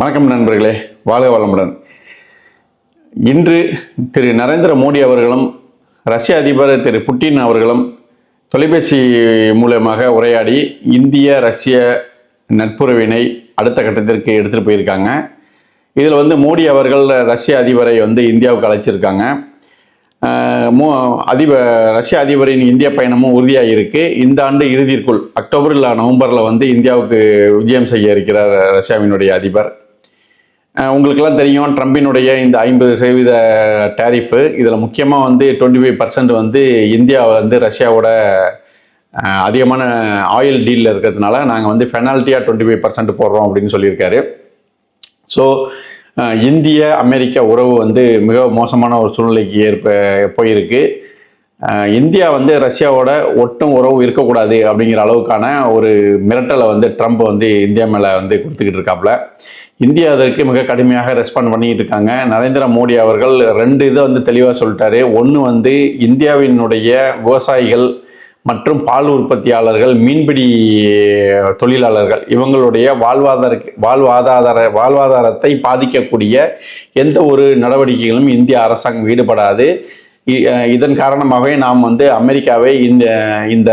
வணக்கம் நண்பர்களே வாழ்க வளமுடன். இன்று திரு நரேந்திர மோடி அவர்களும் ரஷ்ய அதிபர் திரு புட்டின் அவர்களும் தொலைபேசி மூலமாக உரையாடி இந்திய ரஷ்ய நட்புறவினை அடுத்த கட்டத்திற்கு எடுத்துகிட்டு போயிருக்காங்க. இதில் வந்து மோடி அவர்கள் ரஷ்ய அதிபரை வந்து இந்தியாவுக்கு அழைச்சிருக்காங்க. மோ அதிபர் ரஷ்ய அதிபரின் இந்திய பயணமும் உறுதியாக இருக்குது இந்த ஆண்டு இறுதிக்குள் அக்டோபர் இல்லை நவம்பரில் வந்து இந்தியாவுக்கு விஜயம் செய்ய இருக்கிறார் ரஷ்யாவினுடைய அதிபர். உங்களுக்கெல்லாம் தெரியும் ட்ரம்பினுடைய இந்த ஐம்பது சதவீத டேரிஃபு. இதில் முக்கியமாக வந்து டுவெண்ட்டி ஃபைவ் பர்சன்ட் வந்து இந்தியா வந்து ரஷ்யாவோட அதிகமான ஆயில் டீலில் இருக்கிறதுனால நாங்கள் வந்து பெனால்ட்டியாக டுவெண்ட்டி ஃபைவ் பர்சன்ட் போடுறோம் அப்படின்னு சொல்லியிருக்காரு. ஸோ இந்திய அமெரிக்க உறவு வந்து மிக மோசமான ஒரு சூழ்நிலைக்கு ஏற்ப போயிருக்கு. இந்தியா வந்து ரஷ்யாவோட ஒட்டும் உறவு இருக்கக்கூடாது அப்படிங்கிற அளவுக்கான ஒரு மிரட்டலை வந்து ட்ரம்ப் வந்து இந்தியா மேலே வந்து கொடுத்துக்கிட்டு இருக்காப்புல. இந்தியா அதற்கு மிக கடுமையாக ரெஸ்பாண்ட் பண்ணிக்கிட்டு இருக்காங்க. நரேந்திர மோடி அவர்கள் ரெண்டு இதை வந்து தெளிவாக சொல்லிட்டாரு. ஒன்று வந்து இந்தியாவினுடைய விவசாயிகள் மற்றும் பால் உற்பத்தியாளர்கள் மீன்பிடி தொழிலாளர்கள் இவங்களுடைய வாழ்வாதார வாழ்வாதார வாழ்வாதாரத்தை பாதிக்கக்கூடிய எந்த ஒரு நடவடிக்கைகளும் இந்திய அரசாங்கம் ஈடுபடாது. இதன் காரணமாகவே நாம் வந்து அமெரிக்காவை இந்த இந்த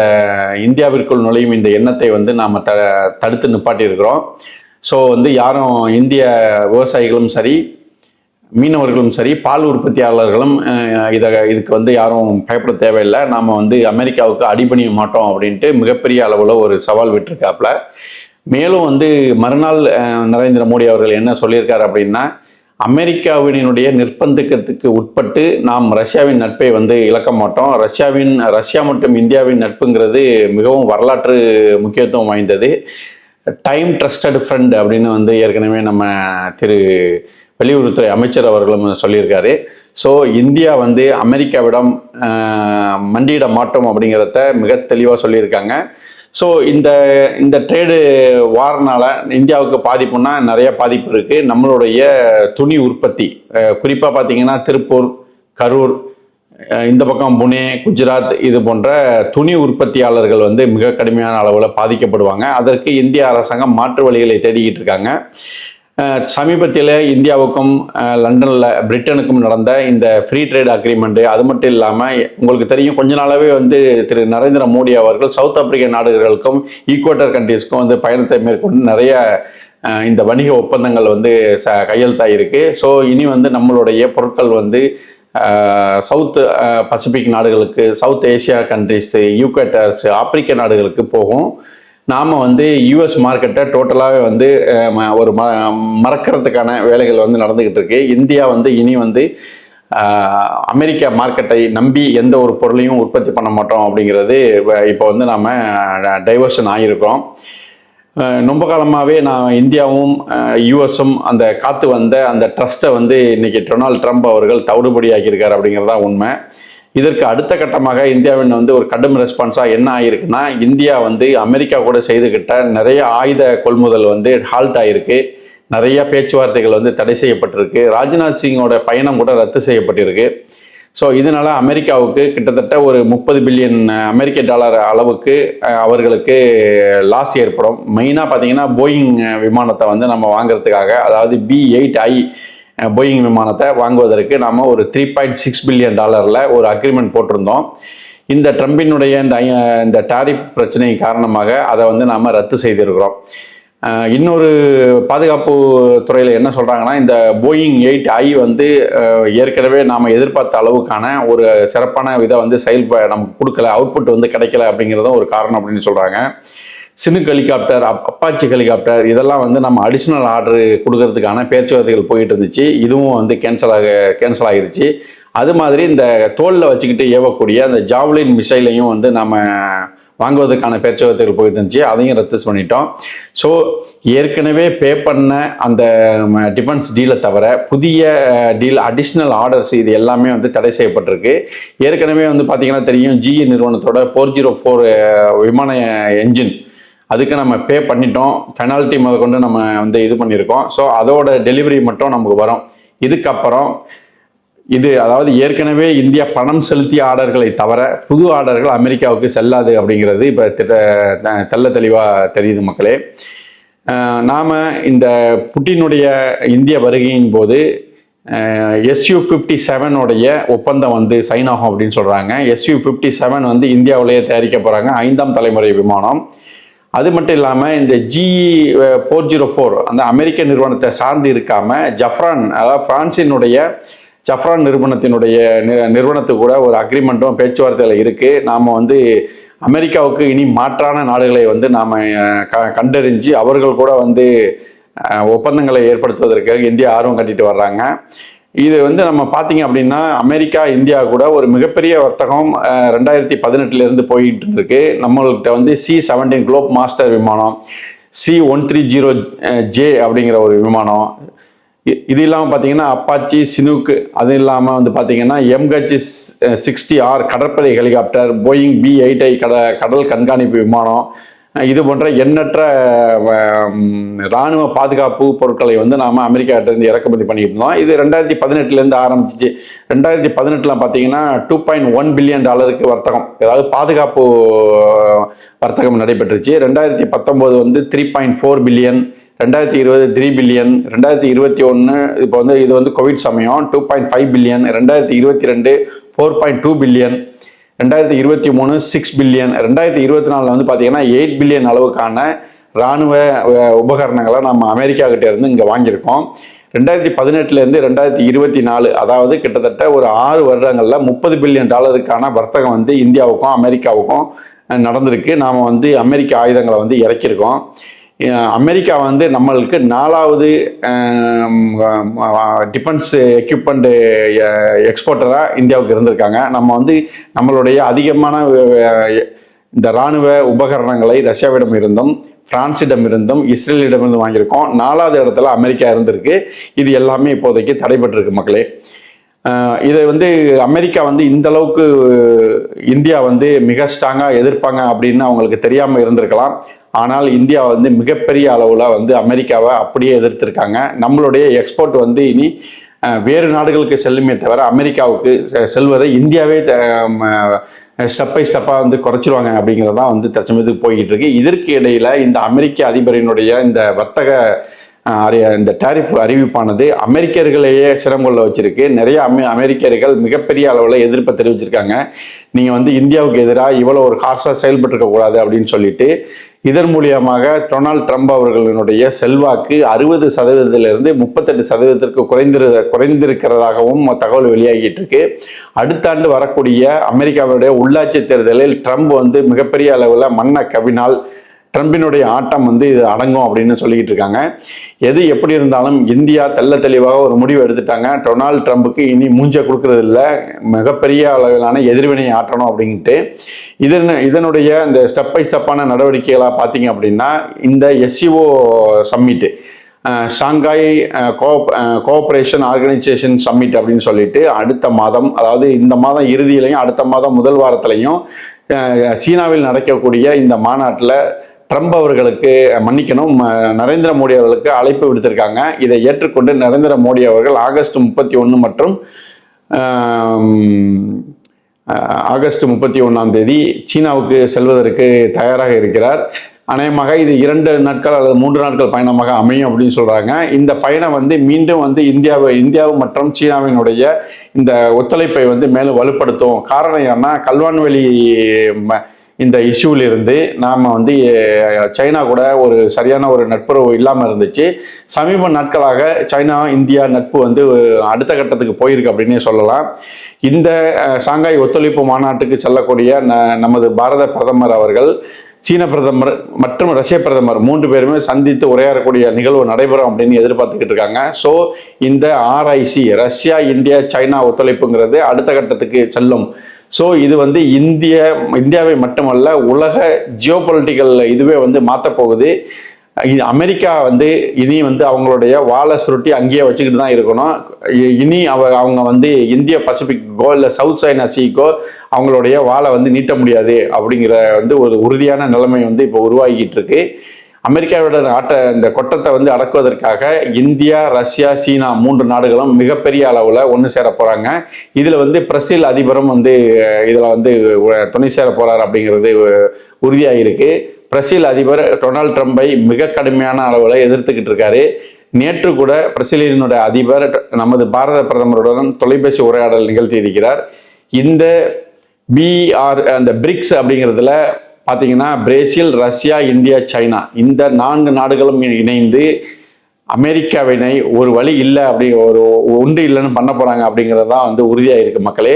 இந்தியாவிற்குள் நுழையும் இந்த எண்ணத்தை வந்து நாம் த தடுத்து நிப்பாட்டியிருக்கிறோம். ஸோ வந்து யாரும் இந்திய விவசாயிகளும் சரி மீனவர்களும் சரி பால் உற்பத்தியாளர்களும் இதை இதுக்கு வந்து யாரும் பயப்பட தேவையில்லை. நாம் வந்து அமெரிக்காவுக்கு அடிபணிய மாட்டோம் அப்படின்ட்டு மிகப்பெரிய அளவில் ஒரு சவால் விட்டுருக்காப்புல. மேலும் வந்து மறுநாள் நரேந்திர மோடி அவர்கள் என்ன சொல்லியிருக்காரு அப்படின்னா அமெரிக்காவினுடைய நிர்பந்தத்துக்கு உட்பட்டு நாம் ரஷ்யாவின் நட்பை வந்து இழக்க மாட்டோம். ரஷ்யாவின் ரஷ்யா மற்றும் இந்தியாவின் நட்புங்கிறது மிகவும் வரலாற்று முக்கியத்துவம் வாய்ந்தது. டைம் ட்ரஸ்டட் ஃப்ரெண்ட் அப்படின்னு வந்து ஏற்கனவே நம்ம திரு வெளியுறவுத்துறை அமைச்சர் அவர்களும் சொல்லியிருக்காரு. ஸோ இந்தியா வந்து அமெரிக்காவிடம் மண்டியிட மாட்டோம் அப்படிங்கிறத மிக தெளிவாக சொல்லியிருக்காங்க. ஸோ இந்த இந்த ட்ரேடு வாரனால் இந்தியாவுக்கு பாதிப்புனா நிறைய பாதிப்பு இருக்குது நம்மளுடைய துணி உற்பத்தி குறிப்பாக பார்த்தீங்கன்னா திருப்பூர் கரூர் இந்த பக்கம் புனே குஜராத் இது போன்ற துணி உற்பத்தியாளர்கள் வந்து மிக கடுமையான அளவில் பாதிக்கப்படுவாங்க. அதற்கு இந்திய அரசாங்கம் மாற்று வழிகளை தேடிக்கிட்டு இருக்காங்க. சமீபத்தில் இந்தியாவுக்கும் லண்டனில் பிரிட்டனுக்கும் நடந்த இந்த ஃப்ரீ ட்ரேட் அக்ரிமெண்ட்டு அது மட்டும் இல்லாமல் உங்களுக்கு தெரியும் கொஞ்ச நாளாகவே வந்து திரு நரேந்திர மோடி அவர்கள் சவுத் ஆப்பிரிக்க நாடுகளுக்கும் ஈக்குவேட்டர் கண்ட்ரீஸ்க்கும் வந்து பயணத்தை மேற்கொண்டு நிறைய இந்த வணிக ஒப்பந்தங்கள் வந்து ச கையெழுத்தாயிருக்கு. ஸோ இனி வந்து நம்மளுடைய பொருட்கள் வந்து சவுத் பசிபிக் நாடுகளுக்கு சவுத் ஏசியா கண்ட்ரீஸு யூக்கேட்டர்ஸ் ஆப்பிரிக்க நாடுகளுக்கு போகும். நாம் வந்து யூஎஸ் மார்க்கெட்டை டோட்டலாகவே வந்து ம- ஒரு ம மறக்கிறதுக்கான வேலைகள் வந்து நடந்துக்கிட்டு இருக்கு. இந்தியா வந்து இனி வந்து அமெரிக்கா மார்க்கெட்டை நம்பி எந்த ஒரு பொருளையும் உற்பத்தி பண்ண மாட்டோம் அப்படிங்கிறது இப்போ வந்து நாம் டைவர்ஷன் ஆகியிருக்கோம் ரொம்ப காலமாகவே நான் இந்தியாவும் யூஎஸும் அந்த காத்து வந்த அந்த ட்ரஸ்ட்டை வந்து இன்றைக்கி டொனால்ட் ட்ரம்ப் அவர்கள் தவிடுபடி ஆக்கியிருக்கார் அப்படிங்கிறது தான் உண்மை. இதற்கு அடுத்த கட்டமாக இந்தியாவின் வந்து ஒரு கடும் ரெஸ்பான்ஸாக என்ன ஆயிருக்குன்னா இந்தியா வந்து அமெரிக்கா கூட செய்துகிட்ட நிறைய ஆயுத கொள்முதல் வந்து ஹால்ட் ஆயிருக்கு. நிறைய பேச்சுவார்த்தைகள் வந்து தடை செய்யப்பட்டிருக்கு. ராஜ்நாத் சிங்கோட பயணம் கூட ரத்து செய்யப்பட்டிருக்கு. ஸோ இதனால அமெரிக்காவுக்கு கிட்டத்தட்ட ஒரு முப்பது பில்லியன் அமெரிக்க டாலர் அளவுக்கு அவர்களுக்கு லாஸ் ஏற்படும். மெயினாக பார்த்தீங்கன்னா போயிங் விமானத்தை வந்து நம்ம வாங்குறதுக்காக அதாவது பி எயிட் ஐ போயிங் விமானத்தை வாங்குவதற்கு நாம் ஒரு த்ரீ பாயிண்ட் சிக்ஸ் பில்லியன் டாலரில் ஒரு அக்ரிமெண்ட் போட்டிருந்தோம். இந்த ட்ரம்பினுடைய இந்த இந்த டாரிஃப் பிரச்சனை காரணமாக அதை வந்து நாம் ரத்து செய்திருக்கிறோம். இன்னொரு பாதுகாப்பு துறையில் என்ன சொல்கிறாங்கன்னா இந்த போயிங் எயிட் ஐ வந்து ஏற்கனவே நாம் எதிர்பார்த்த அளவுக்கான ஒரு சிறப்பான இதை வந்து செயல்ப நமக்கு கொடுக்கல அவுட்புட் வந்து கிடைக்கல அப்படிங்கிறதும் ஒரு காரணம் அப்படின்னு சொல்கிறாங்க சினுக் ஹெலிகாப்டர் அப் அப்பாச்சி ஹெலிகாப்டர் இதெல்லாம் வந்து நம்ம அடிஷ்னல் ஆர்டர் கொடுக்கறதுக்கான பேச்சுவார்த்தைகள் போயிட்டு இருந்துச்சு இதுவும் வந்து கேன்சல் ஆக கேன்சல் ஆகிருச்சு. அது மாதிரி இந்த தோலில் வச்சுக்கிட்டு ஏவக்கூடிய அந்த ஜாவ்லின் மிசைலையும் வந்து நம்ம வாங்குவதற்கான பேச்சுவார்த்தைகள் போயிட்டு இருந்துச்சு அதையும் ரத்து பண்ணிட்டோம். ஸோ ஏற்கனவே பே பண்ண அந்த டிஃபென்ஸ் டீலை தவிர புதிய டீல் அடிஷ்னல் ஆர்டர்ஸ் இது எல்லாமே வந்து தடை செய்யப்பட்டிருக்கு. ஏற்கனவே வந்து பார்த்தீங்கன்னா தெரியும் ஜிஇ நிறுவனத்தோட ஃபோர் ஜீரோ ஃபோர் விமான என்ஜின் அதுக்கு நம்ம பே பண்ணிட்டோம். பெனால்ட்டி முத கொண்டு நம்ம வந்து இது பண்ணியிருக்கோம். ஸோ அதோட டெலிவரி மட்டும் நமக்கு வரும். இதுக்கப்புறம் இது அதாவது ஏற்கனவே இந்தியா பணம் செலுத்திய ஆர்டர்களை தவிர புது ஆர்டர்கள் அமெரிக்காவுக்கு செல்லாது அப்படிங்கிறது இப்போ திட்ட த- தெள்ள தெளிவாக தெரியுது மக்களே. நாம் இந்த புட்டினுடைய இந்திய வருகையின் போது எஸ்யூ ஃபிஃப்டி செவனுடைய ஒப்பந்தம் வந்து சைன் ஆகும் அப்படின்னு சொல்கிறாங்க எஸ்யூ ஃபிஃப்டி செவன் வந்து இந்தியாவிலேயே தயாரிக்க போகிறாங்க ஐந்தாம் தலைமுறை விமானம். அது மட்டும் இல்லாமல் இந்த ஜி ஃபோர் ஜீரோ ஃபோர் அந்த அமெரிக்க நிறுவனத்தை சார்ந்து இருக்காமல் ஜஃப்ரான் அதாவது பிரான்சினுடைய ஜஃப்ரான் நிறுவனத்தினுடைய நிறுவனத்து கூட ஒரு அக்ரிமெண்ட்டும் பேச்சுவார்த்தையில் இருக்குது நாம் வந்து அமெரிக்காவுக்கு இனி மாற்றான நாடுகளை வந்து நாம் க கண்டறிஞ்சு அவர்கள் கூட வந்து ஒப்பந்தங்களை ஏற்படுத்துவதற்காக இந்தியா ஆர்வம் கட்டிட்டு வர்றாங்க. இது வந்து நம்ம பார்த்தீங்க அப்படின்னா அமெரிக்கா இந்தியா கூட ஒரு மிகப்பெரிய வர்த்தகம் ரெண்டாயிரத்தி பதினெட்டுலேருந்து போயிட்டு இருக்கு நம்மள்கிட்ட வந்து சி செவன்டீன் குளோப் மாஸ்டர் விமானம் C one three zero J அப்படிங்கிற ஒரு விமானம். இ- இது இல்லாமல் பார்த்தீங்கன்னா அப்பாச்சி சினுக்கு அது இல்லாமல் வந்து பார்த்தீங்கன்னா எம்ஹெச் சிக்ஸ்டி ஆர் கடற்படை helicopter Boeing P eight I கட கடல் கண்காணிப்பு விமானம் இது போன்ற எண்ணற்ற அஹ், ராணுவ பாதுகாப்பு பொருட்களை வந்து நாம் அமெரிக்காட்டிலேருந்து இறக்குமதி பண்ணிட்டு இருந்தோம். இது ரெண்டாயிரத்தி பதினெட்டுலேருந்து ஆரம்பிச்சிச்சு. ரெண்டாயிரத்தி பதினெட்டில் பார்த்தீங்கன்னா டூ பாயிண்ட் ஒன் பில்லியன் டாலருக்கு வர்த்தகம். அதாவது பாதுகாப்பு வர்த்தகம் நடைபெற்றுச்சு. ரெண்டாயிரத்தி பத்தொம்போது வந்து த்ரீ பாயிண்ட் ஃபோர் பில்லியன் ரெண்டாயிரத்தி இருபது த்ரீ பில்லியன் ரெண்டாயிரத்தி இருபத்தி ஒன்று இப்போ வந்து இது வந்து கோவிட் சமயம் டூ பாயிண்ட் ஃபைவ் பில்லியன் ரெண்டாயிரத்தி இருபத்தி ரெண்டு ஃபோர் பாயிண்ட் டூ பில்லியன் ரெண்டாயிரத்தி இருபத்தி மூணு சிக்ஸ் பில்லியன் ரெண்டாயிரத்தி இருபத்தி நாலில் வந்து பார்த்தீங்கன்னா எயிட் பில்லியன் அளவுக்கான இராணுவ உபகரணங்களை நம்ம அமெரிக்காக்கிட்ட இருந்து இங்கே வாங்கியிருக்கோம். ரெண்டாயிரத்தி பதினெட்டுலேருந்து ரெண்டாயிரத்தி இருபத்தி நாலு அதாவது கிட்டத்தட்ட ஒரு ஆறு வருடங்களில் முப்பது பில்லியன் டாலருக்கான வர்த்தகம் வந்து இந்தியாவுக்கும் அமெரிக்காவுக்கும் நடந்திருக்கு. நாம் வந்து அமெரிக்க ஆயுதங்களை வந்து இறக்கியிருக்கோம். அமெரிக்கா வந்து நம்மளுக்கு நாலாவது டிஃபென்ஸ் எக்யூப்மெண்ட் எக்ஸ்போர்ட்டராக இந்தியாவுக்கு இருந்திருக்காங்க. நம்ம வந்து நம்மளுடைய அதிகமான இந்த இராணுவ உபகரணங்களை ரஷ்யாவிடம் இருந்தும் பிரான்சிடம் இருந்தும் இஸ்ரேலிடமிருந்து வாங்கியிருக்கோம். நாலாவது இடத்துல அமெரிக்கா இருந்திருக்கு. இது எல்லாமே இப்போதைக்கு தடைபட்டிருக்கு மக்களே. இதை வந்து அமெரிக்கா வந்து இந்த அளவுக்கு இந்தியா வந்து மிக ஸ்ட்ராங்காக எதிர்ப்பாங்க அப்படின்னு அவங்களுக்கு தெரியாமல் இருந்திருக்கலாம். ஆனால் இந்தியா வந்து மிகப்பெரிய அளவில் வந்து அமெரிக்காவை அப்படியே எதிர்த்திருக்காங்க. நம்மளுடைய எக்ஸ்போர்ட் வந்து இனி வேறு நாடுகளுக்கு செல்லுமே தவிர அமெரிக்காவுக்கு செ- செல்வதை இந்தியாவே ஸ்டெப் பை ஸ்டெப்பாக வந்து குறைச்சிருவாங்க அப்படிங்கிறது தான் வந்து தற்சமயத்துக்கு போய்கிட்டு இருக்கு இதற்கு இடையில இந்த அமெரிக்க அதிபரினுடைய இந்த வர்த்தக அறி- இந்த டாரிஃப் அறிவிப்பானது அமெரிக்கர்களையே சிரம் கொள்ள வச்சிருக்கு. நிறைய அமெ அமெரிக்கர்கள் மிகப்பெரிய அளவில் எதிர்ப்பை தெரிவிச்சிருக்காங்க. நீங்கள் வந்து இந்தியாவுக்கு எதிராக இவ்வளோ ஒரு ஹார்ஷாக செயல்பட்டிருக்க கூடாது அப்படின்னு சொல்லிட்டு இதன் மூலியமாக டொனால்ட் ட்ரம்ப் அவர்களினுடைய செல்வாக்கு அறுபது சதவீதத்திலிருந்து முப்பத்தெட்டு சதவீதத்திற்கு குறைந்திரு குறைந்திருக்கிறதாகவும் தகவல் வெளியாகிட்டு இருக்கு. அடுத்த ஆண்டு வரக்கூடிய அமெரிக்காவுடைய உள்ளாட்சி தேர்தலில் ட்ரம்ப் வந்து மிகப்பெரிய அளவில் மண்ணை கவினால் ட்ரம்பினுடைய ஆட்டம் வந்து இது அடங்கும் அப்படின்னு சொல்லிக்கிட்டு இருக்காங்க. எது எப்படி இருந்தாலும் இந்தியா தெல்ல தெளிவாக ஒரு முடிவு எடுத்துட்டாங்க. டொனால்ட் ட்ரம்புக்கு இனி மூஞ்ச கொடுக்கறது இல்லை மிகப்பெரிய அளவிலான எதிர்வினை ஆற்றணும் அப்படின்ட்டு. இதன் இதனுடைய இந்த ஸ்டெப் பை ஸ்டெப்பான நடவடிக்கைகளாக பார்த்தீங்க அப்படின்னா இந்த SCO summit Shanghai cooperation organisation summit அப்படின்னு சொல்லிட்டு அடுத்த மாதம் அதாவது இந்த மாதம் இறுதியிலையும் அடுத்த மாதம் முதல் வாரத்திலையும் சீனாவில் நடக்கக்கூடிய இந்த மாநாட்டில் ட்ரம்ப் அவர்களுக்கு மன்னிக்கணும். நரேந்திர மோடி அவர்களுக்கு அழைப்பு விடுத்திருக்காங்க. இதை ஏற்றுக்கொண்டு நரேந்திர மோடி அவர்கள் ஆகஸ்ட் முப்பத்தி ஒன்று மற்றும் ஆகஸ்ட் முப்பத்தி ஒன்றாம் தேதி சீனாவுக்கு செல்வதற்கு தயாராக இருக்கிறார். அநேகமாக இது இரண்டு நாட்கள் அல்லது மூன்று நாட்கள் பயணமாக அமையும் அப்படின்னு சொல்கிறாங்க இந்த பயணம் வந்து மீண்டும் வந்து இந்தியாவை இந்தியாவு மற்றும் சீனாவினுடைய இந்த ஒத்துழைப்பை வந்து மேலும் வலுப்படுத்தும். காரணம் ஏன்னா கல்வான்வெளி ம- இந்த இஷ்யூவிலிருந்து நாம் வந்து சைனா கூட ஒரு சரியான ஒரு நட்புறவு இல்லாமல் இருந்துச்சு. சமீப நாட்களாக சைனா இந்தியா நட்பு வந்து அடுத்த கட்டத்துக்கு போயிருக்கு அப்படின்னே சொல்லலாம். இந்த சாங்காய் ஒத்துழைப்பு மாநாட்டுக்கு செல்லக்கூடிய ந- நமது பாரத பிரதமர் அவர்கள் சீன பிரதமர் மற்றும் ரஷ்ய பிரதமர் மூன்று பேருமே சந்தித்து உரையாடக்கூடிய நிகழ்வு நடைபெறும் அப்படின்னு எதிர்பார்த்துக்கிட்டு இருக்காங்க. ஸோ இந்த ஆர்ஐசி ரஷ்யா இந்தியா சைனா ஒத்துழைப்புங்கிறது அடுத்த கட்டத்துக்கு செல்லும். ஸோ இது வந்து இந்திய இந்தியாவை மட்டுமல்ல உலக ஜியோ இதுவே வந்து மாற்றப்போகுது இது அமெரிக்கா வந்து இனி வந்து அவங்களுடைய வாழை சுருட்டி அங்கேயே வச்சுக்கிட்டு தான் இருக்கணும். இ- இனி அவ அவங்க வந்து இந்திய பசிபிக்கோ இல்லை சவுத் சைனா சீக்கோ அவங்களுடைய வாழை வந்து நீட்ட முடியாது அப்படிங்கிற வந்து ஒரு உறுதியான நிலைமை வந்து இப்போ உருவாகிட்டு இருக்கு. அமெரிக்காவோட ஆட்ட இந்த கொட்டத்தை வந்து அடக்குவதற்காக இந்தியா ரஷ்யா சீனா மூன்று நாடுகளும் மிகப்பெரிய அளவில் ஒன்று சேர போகிறாங்க இதில் வந்து பிரசில் அதிபரும் வந்து இதில் வந்து துணை சேர போகிறார் அப்படிங்கிறது உறுதியாக இருக்கு அதிபர் டொனால்ட் ட்ரம்பை மிக கடுமையான அளவில் எதிர்த்துக்கிட்டு இருக்காரு. நேற்று கூட பிரசிலினுடைய அதிபர் நமது பாரத பிரதமருடன் தொலைபேசி உரையாடல் நிகழ்த்தி இருக்கிறார். இந்த பிஆர் அந்த பிரிக்ஸ் அப்படிங்கிறதுல பார்த்தீங்கன்னா பிரேசில் ரஷ்யா இந்தியா சைனா. இந்த நான்கு நாடுகளும் இணைந்து அமெரிக்காவினை ஒரு வழி இல்லை அப்படி ஒரு ஒன்று இல்லைன்னு பண்ண போகிறாங்க அப்படிங்கிறது தான் வந்து உறுதியாக இருக்குது மக்களே.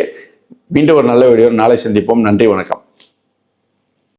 மீண்டும் ஒரு நல்ல வீடியோ நாளை சந்திப்போம். நன்றி வணக்கம்.